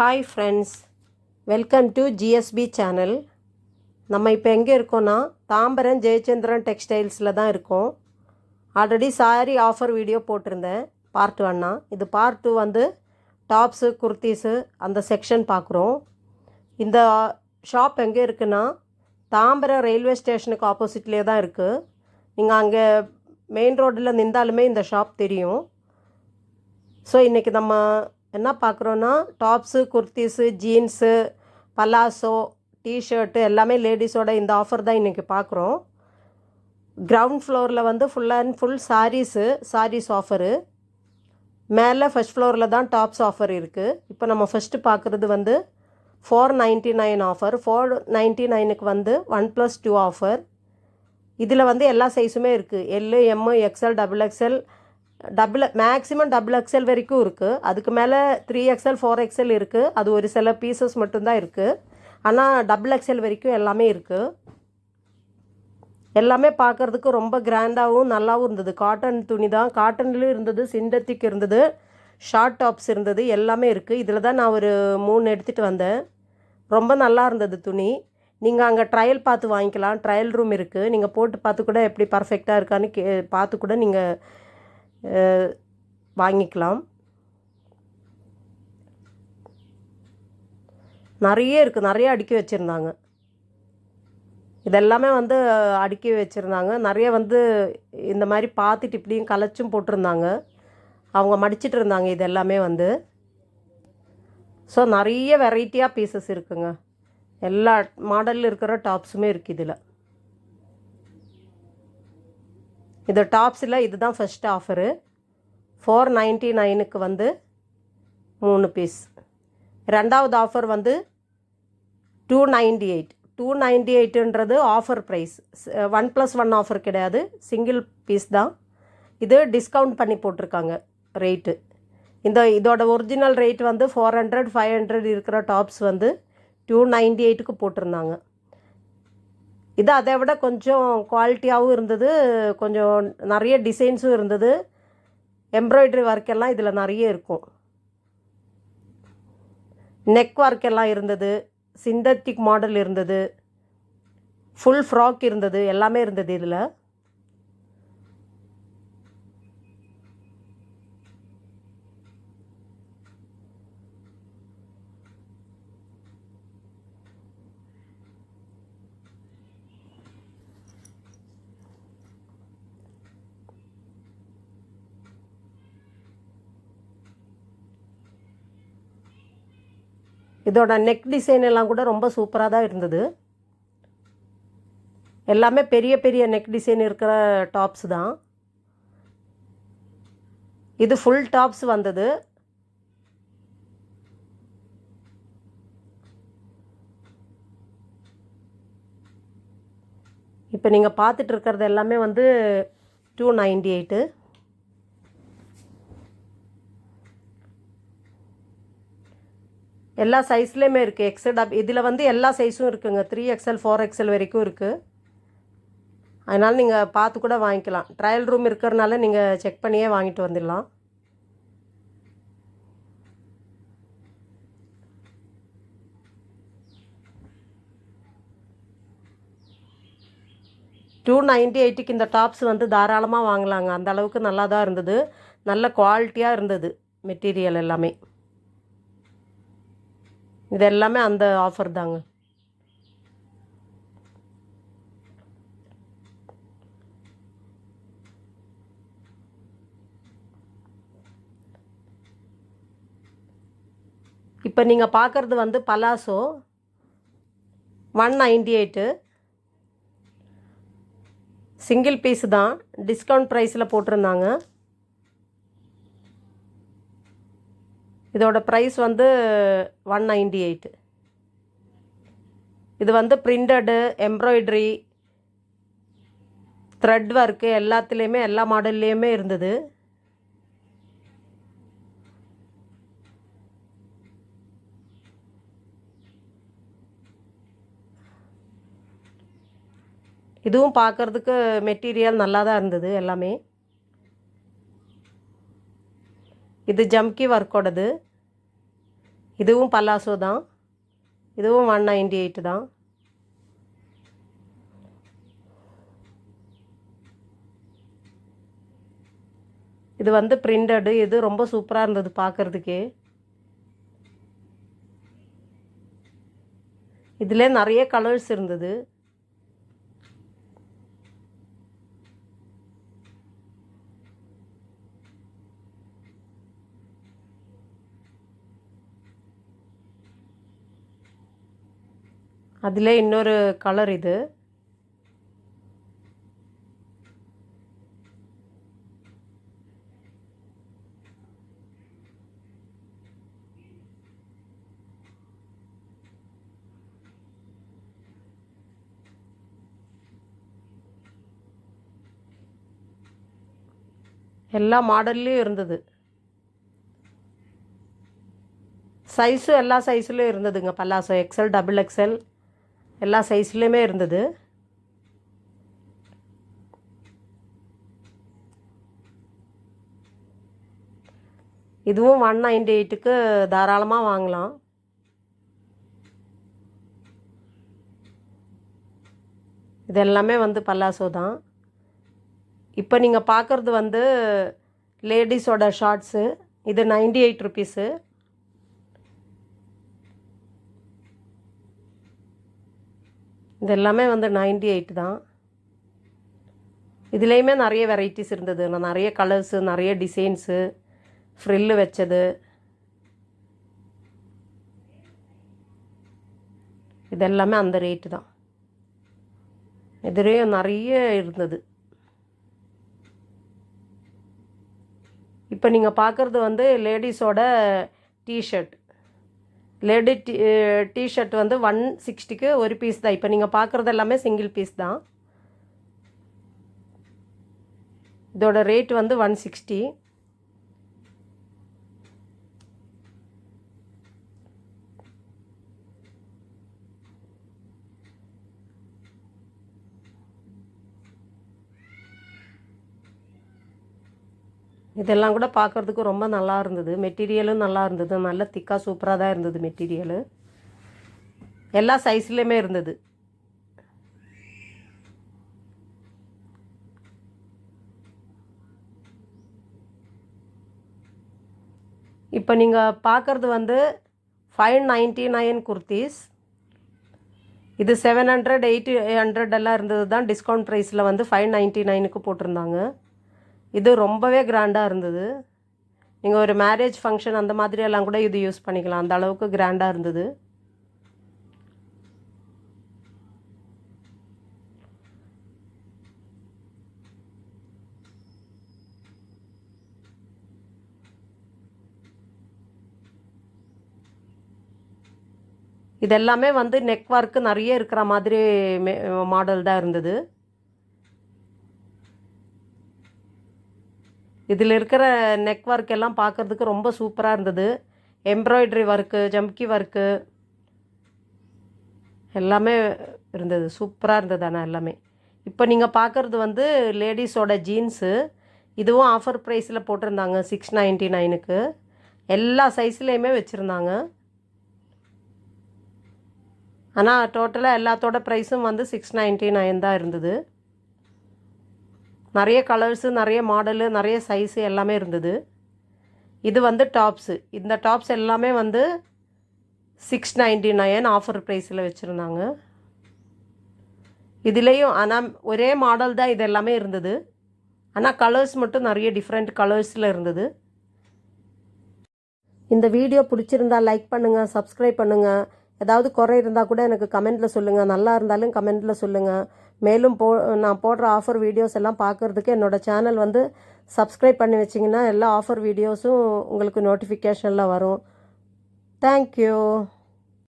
Hi friends welcome to GSP channel நம்ம இப்போ எங்கே இருக்கோன்னா தாம்பரம் ஜெயச்சந்திரன் டெக்ஸ்டைல்ஸில் தான் இருக்கோம். ஆல்ரெடி சாரி ஆஃபர் வீடியோ போட்டிருந்தேன். பார்ட் ஒன்னா இது பார்ட் டூ வந்து டாப்ஸு குர்த்திஸு அந்த செக்ஷன் பார்க்குறோம். இந்த ஷாப் எங்கே இருக்குன்னா தாம்பரம் ரயில்வே ஸ்டேஷனுக்கு ஆப்போசிட்லேயே தான் இருக்குது நீங்கள் அங்கே மெயின் ரோட்டில் நின்றாலுமே இந்த ஷாப் தெரியும். ஸோ இன்றைக்கி நம்ம என்ன பார்க்குறோன்னா tops kurtis jeans palazzo tshirt எல்லாமே லேடிஸோட இந்த ஆஃபர் தான் இன்றைக்கி பார்க்குறோம். கிரவுண்ட் ஃப்ளோரில் வந்து full and full saris saris offer. மேலே ஃபஸ்ட் ஃப்ளோரில் தான் டாப்ஸ் ஆஃபர் இருக்குது இப்போ நம்ம ஃபஸ்ட்டு பார்க்குறது வந்து four ninety nine offer. Four ninety நைனுக்கு வந்து ஒன் ப்ளஸ் டூ ஆஃபர். இதில் வந்து எல்லா சைஸுமே இருக்குது L M XL double XL double maximum double XL வரைக்கும் இருக்குது அதுக்கு மேலே த்ரீ எக்ஸ்எல் ஃபோர் எக்ஸ்எல் இருக்குது அது ஒரு சில பீசஸ் மட்டும்தான் இருக்குது ஆனால் டபுள் எக்ஸ்எல் வரைக்கும் எல்லாமே இருக்குது எல்லாமே பார்க்குறதுக்கு ரொம்ப கிராண்டாகவும் நல்லாவும் இருந்தது. காட்டன் துணி தான். காட்டன்லேயும் இருந்தது சிந்தட்டிக் இருந்தது ஷார்ட் டாப்ஸ் இருந்தது எல்லாமே இருக்குது இதில் தான் நான் ஒரு மூணு எடுத்துகிட்டு வந்தேன். ரொம்ப நல்லா இருந்தது துணி. நீங்கள் அங்கே ட்ரையல் பார்த்து வாங்கிக்கலாம். ட்ரையல் ரூம் இருக்குது நீங்கள் போட்டு பார்த்து கூட எப்படி பர்ஃபெக்டாக இருக்கான்னு கே பார்த்து கூட நீங்கள் வாங்கிக்கலாம். நிறைய இருக்குது நிறைய அடுக்கி வச்சுருந்தாங்க. இதெல்லாமே வந்து அடுக்கி வச்சுருந்தாங்க. நிறைய வந்து இந்த மாதிரி பார்த்துட்டு இப்படியும் கலைச்சும் போட்டிருந்தாங்க. அவங்க மடிச்சிட்டு இருந்தாங்க இது எல்லாமே வந்து. ஸோ நிறைய வெரைட்டியாக பீசஸ் இருக்குங்க. எல்லா மாடலில் இருக்கிற டாப்ஸுமே இருக்குது இதில். இது டாப்ஸில் இதுதான் ஃபஸ்ட் ஆஃபரு ஃபோர் நைன்ட்டி நைனுக்கு வந்து மூணு பீஸ் ரெண்டாவது ஆஃபர் வந்து two ninety eight two ninety எயிட்டுன்றது offer price one plus one offer கிடையாது சிங்கிள் பீஸ் தான். இது டிஸ்கவுண்ட் பண்ணி போட்டிருக்காங்க ரேட்டு இந்த இதோட ஒரிஜினல் ரேட் வந்து ஃபோர் ஹண்ட்ரட் ஃபைவ் ஹண்ட்ரட் இருக்கிற டாப்ஸ் வந்து டூ நைன்டி எயிட்டுக்கு போட்டிருந்தாங்க. இது அதை விட கொஞ்சம் குவாலிட்டியாகவும் இருந்தது. கொஞ்சம் நிறைய டிசைன்ஸும் இருந்தது. எம்ப்ராய்டரி ஒர்க் எல்லாம் இதில் நிறைய இருக்கும். நெக் ஒர்க் எல்லாம் இருந்தது. சிந்தட்டிக் மாடல் இருந்தது. ஃபுல் ஃப்ராக் இருந்தது. எல்லாமே இருந்தது இதில். இதோட நெக் டிசைன் எல்லாம் கூட ரொம்ப சூப்பராக தான் இருந்தது. எல்லாமே பெரிய பெரிய நெக் டிசைன் இருக்கிற டாப்ஸ் தான். இது ஃபுல் டாப்ஸ் வந்தது. இப்போ நீங்கள் பார்த்துட்டு இருக்கிறது எல்லாமே வந்து டூ நைன்டி எயிட்டு எல்லா சைஸ்லேயுமே இருக்குது எக்ஸல் டப் இதில் வந்து எல்லா சைஸும் இருக்குங்க. த்ரீ எக்ஸ்எல் ஃபோர் எக்ஸல் வரைக்கும் இருக்குது அதனால் நீங்கள் பார்த்து கூட வாங்கிக்கலாம். ட்ரையல் ரூம் இருக்கிறனால நீங்கள் செக் பண்ணியே வாங்கிட்டு வந்துடலாம். டூ நைன்ட்டி எயிட்டுக்கு இந்த டாப்ஸ் வந்து தாராளமாக வாங்கலாங்க. அந்த அளவுக்கு நல்லா தான் இருந்தது. நல்ல குவாலிட்டியாக இருந்தது மெட்டீரியல் எல்லாமே. இது எல்லாமே அந்த ஆஃபர் தாங்க. இப்போ நீங்கள் பார்க்குறது வந்து palazzo one ninety eight single piece தான் டிஸ்கவுண்ட் ப்ரைஸில் போட்டிருந்தாங்க. இதோட ப்ரைஸ் வந்து ஒன் நைன்டி எயிட் இது வந்து பிரிண்டடு எம்ப்ராய்டரி த்ரெட் ஒர்க்கு எல்லாத்துலேயுமே எல்லா மாடல்லையுமே இருந்தது. இதுவும் பார்க்குறதுக்கு மெட்டீரியல் நல்லா தான் இருந்தது எல்லாமே. இது ஜம்கி ஒர்க்கோடது இதுவும் பல்லாசோ தான். இதுவும் ஒன் நைன்டி எயிட் தான். இது வந்து பிரிண்டடு இது ரொம்ப சூப்பராக இருந்தது பார்க்குறதுக்கே இதில் நிறைய கலர்ஸ் இருந்தது. அதில் இன்னொரு கலர் இது. எல்லா மாடல்லையும் இருந்தது. சைஸும் எல்லா சைஸ்லையும் இருந்ததுங்க பல்லாசோ. எக்ஸல் டபுள் எக்ஸல் எல்லா சைஸ்லேயுமே இருந்தது. இதுவும் ஒன் நைன்டி எயிட்டுக்கு தாராளமாக வாங்கலாம். இது எல்லாமே வந்து பல்லாசோ தான். இப்போ நீங்கள் பார்க்குறது வந்து லேடிஸோட ஷார்ட்ஸு இது நைன்டி எயிட் ருபீஸு இது எல்லாமே வந்து நைன்டி எயிட் தான். இதுலேயுமே நிறைய வெரைட்டிஸ் இருந்தது. நான் நிறைய கலர்ஸு நிறைய டிசைன்ஸு ஃப்ரில்லு வச்சது. இது எல்லாமே அந்த ரேட்டு தான். இதுலேயும் நிறைய இருந்தது. இப்போ நீங்கள் பார்க்குறது வந்து லேடிஸோட டிஷர்ட் லேடி டி டிஷர்ட் வந்து ஒன் சிக்ஸ்டிக்கு ஒரு பீஸ் தான். இப்போ நீங்கள் பார்க்குறது எல்லாமே சிங்கிள் பீஸ் தான். இதோட ரேட் வந்து ஒன் சிக்ஸ்டி இதெல்லாம் கூட பார்க்குறதுக்கு ரொம்ப நல்லா இருந்தது. மெட்டீரியலும் நல்லா இருந்தது. நல்ல திக்காக சூப்பராக தான் இருந்தது மெட்டீரியலு. எல்லா சைஸ்லேயுமே இருந்தது. இப்போ நீங்கள் பார்க்குறது வந்து ஃபைவ் நைன்ட்டி நைன் குர்த்திஸ் இது செவன் ஹண்ட்ரட் எயிட்டி ஹண்ட்ரட் எல்லாம் இருந்தது தான் டிஸ்கவுண்ட் ப்ரைஸில் வந்து ஃபைவ் நைன்ட்டி நைனுக்கு போட்டிருந்தாங்க. இது ரொம்பவே கிராண்டாக இருந்தது. நீங்கள் ஒரு மேரேஜ் ஃபங்க்ஷன் அந்த மாதிரியெல்லாம் கூட இது யூஸ் பண்ணிக்கலாம். அந்த அளவுக்கு கிராண்டாக இருந்தது. இதெல்லாமே வந்து நெக் ஒர்க்கு நிறைய இருக்கிற மாதிரி மாடல் தான் இருந்தது. இதில் இருக்கிற நெக் ஒர்க் எல்லாம் பார்க்குறதுக்கு ரொம்ப சூப்பராக இருந்தது. எம்ப்ராய்ட்ரி ஒர்க்கு ஜம்கி ஒர்க்கு எல்லாமே இருந்தது. சூப்பராக இருந்தது ஆனால் எல்லாமே. இப்போ நீங்கள் பார்க்குறது வந்து லேடிஸோட ஜீன்ஸு இதுவும் ஆஃபர் ப்ரைஸில் போட்டிருந்தாங்க. சிக்ஸ் நைன்ட்டி நைனுக்கு எல்லா சைஸ்லேயுமே வச்சுருந்தாங்க. ஆனால் டோட்டலாக எல்லாத்தோட ப்ரைஸும் வந்து சிக்ஸ் நைன்ட்டி நைன் தான் இருந்தது. நிறைய கலர்ஸு நிறைய மாடலு நிறைய சைஸு எல்லாமே இருந்தது. இது வந்து டாப்ஸு இந்த டாப்ஸ் எல்லாமே வந்து சிக்ஸ் நைன்டி நைன் ஆஃபர் ப்ரைஸில் வச்சுருந்தாங்க. இதுலேயும் ஆனால் ஒரே மாடல் தான் இது எல்லாமே இருந்தது. ஆனால் கலர்ஸ் மட்டும் நிறைய டிஃப்ரெண்ட் கலர்ஸில் இருந்தது. இந்த வீடியோ பிடிச்சிருந்தா லைக் பண்ணுங்கள் சப்ஸ்கிரைப் பண்ணுங்கள் ஏதாவது குறை இருந்தால் கூட எனக்கு கமெண்ட்டில் சொல்லுங்கள் நல்லா இருந்தாலும் கமெண்ட்டில் சொல்லுங்கள் மேலும் போ நான் போடுற ஆஃபர் வீடியோஸ் எல்லாம் பார்க்குறதுக்கு என்னோடய சேனல் வந்து சப்ஸ்கிரைப் பண்ணி வச்சிங்கன்னா எல்லா ஆஃபர் வீடியோஸும் உங்களுக்கு நோட்டிஃபிகேஷனில் வரும். தேங்க்யூ